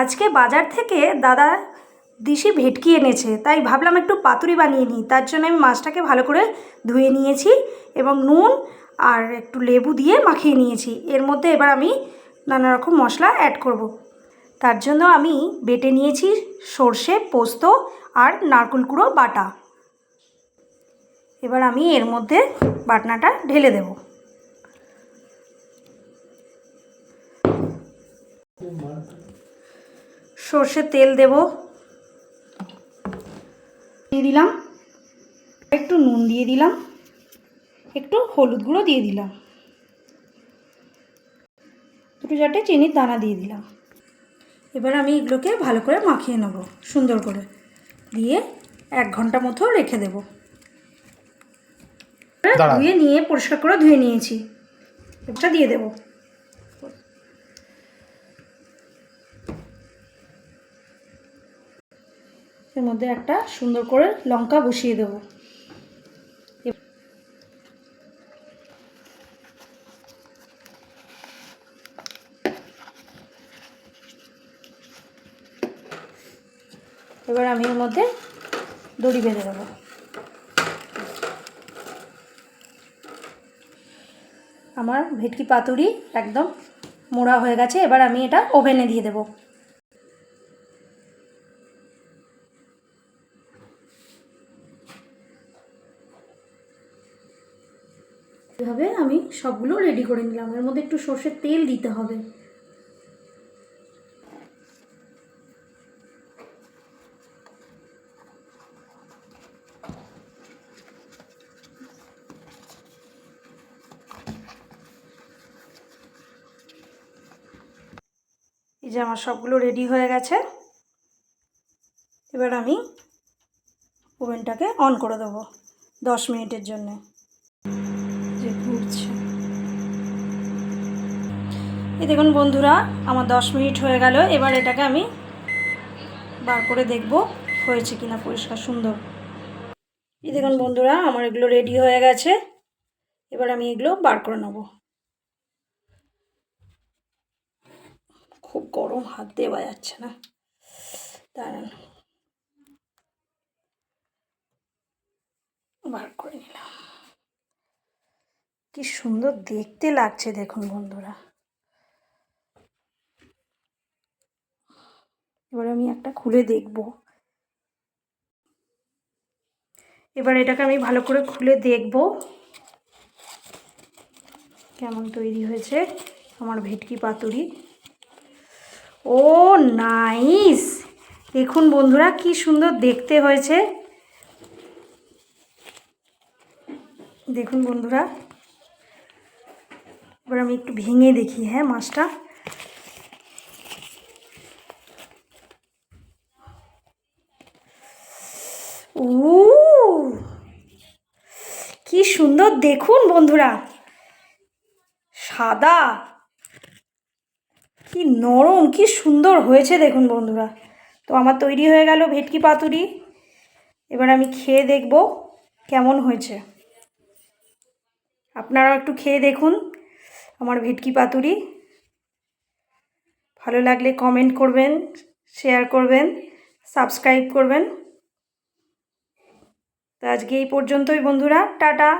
আজকে বাজার থেকে দাদা দিশি ভেটকি এনেছে, তাই ভাবলাম একটু পাতুরি বানিয়ে নিই। তার জন্য আমি মাছটাকে ভালো করে ধুয়ে নিয়েছি এবং নুন আর একটু লেবু দিয়ে মাখিয়ে নিয়েছি। এর মধ্যে এবার আমি নানা রকম মশলা অ্যাড করব। তার জন্য আমি বেটে নিয়েছি সর্ষে, পোস্ত আর নারকেল কুড়ো বাটা। এবার আমি এর মধ্যে বাটনাটা ঢেলে দেব। সর্ষের তেল দেব। দিয়ে দিলাম। একটু নুন দিয়ে দিলাম। একটু হলুদ গুঁড়ো দিয়ে দিলাম। দুটো চারটে চিনির দানা দিয়ে দিলাম। এবার আমি এগুলোকে ভালো করে মাখিয়ে নেব সুন্দর করে। দিয়ে এক ঘণ্টা মতো রেখে দেব। ধুয়ে নিয়ে পরিষ্কার করে ধুয়ে নিয়েছি। এটা দিয়ে দেবো। এর মধ্যে একটা সুন্দর করে লঙ্কা বসিয়ে দেবো। এবার আমি এর মধ্যে দড়ি বেঁধে দেবো। আমার ভেটকি পাতুরি একদম মোড়া হয়ে গেছে, এবার আমি এটা ওভেনে দিয়ে দেবো। এভাবে আমি সবগুলো রেডি করে নিলাম। এর মধ্যে একটু সর্ষের তেল দিতে হবে। এই যে আমার সবগুলো রেডি হয়ে গেছে। এবার আমি ওভেনটাকে অন করে দেবো দশ মিনিটের জন্যে। যে ঘুরছে। এই দেখুন বন্ধুরা, আমার দশ মিনিট হয়ে গেল। এবার এটাকে আমি বার করে দেখব হয়েছে কিনা পরিষ্কার সুন্দর। এই দেখুন বন্ধুরা, আমার এগুলো রেডি হয়ে গেছে। এবার আমি এগুলো বার করে নেব। খুব গরম, হাত দেওয়া যাচ্ছে না। দাঁড়ান। বার করে নিলাম। কি সুন্দর দেখতে লাগছে দেখুন বন্ধুরা। এবার আমি একটা খুলে দেখব। এবার এটাকে আমি ভালো করে খুলে দেখব। কেমন তৈরি হয়েছে আমার ভেটকি পাতুরি। ও, নাইস! দেখুন বন্ধুরা, কি সুন্দর দেখতে হয়েছে। দেখুন বন্ধুরা এবার আমি একটু ভেঙে দেখি হ্যাঁ মাছটা? ও কি সুন্দর, দেখুন বন্ধুরা। সাদা। কি নরম, কি সুন্দর হয়েছে, দেখুন বন্ধুরা। তো আমার তৈরি হয়ে গেল ভেটকি পাতুরি। এবার আমি খেয়ে দেখব কেমন হয়েছে। আপনারাও একটু খেয়ে দেখুন। আমার ভেটকি পাতুরি। ভালো লাগলে কমেন্ট করবেন শেয়ার করবেন সাবস্ক্রাইব করবেন। তো আজকে এই পর্যন্তই বন্ধুরা, টাটা।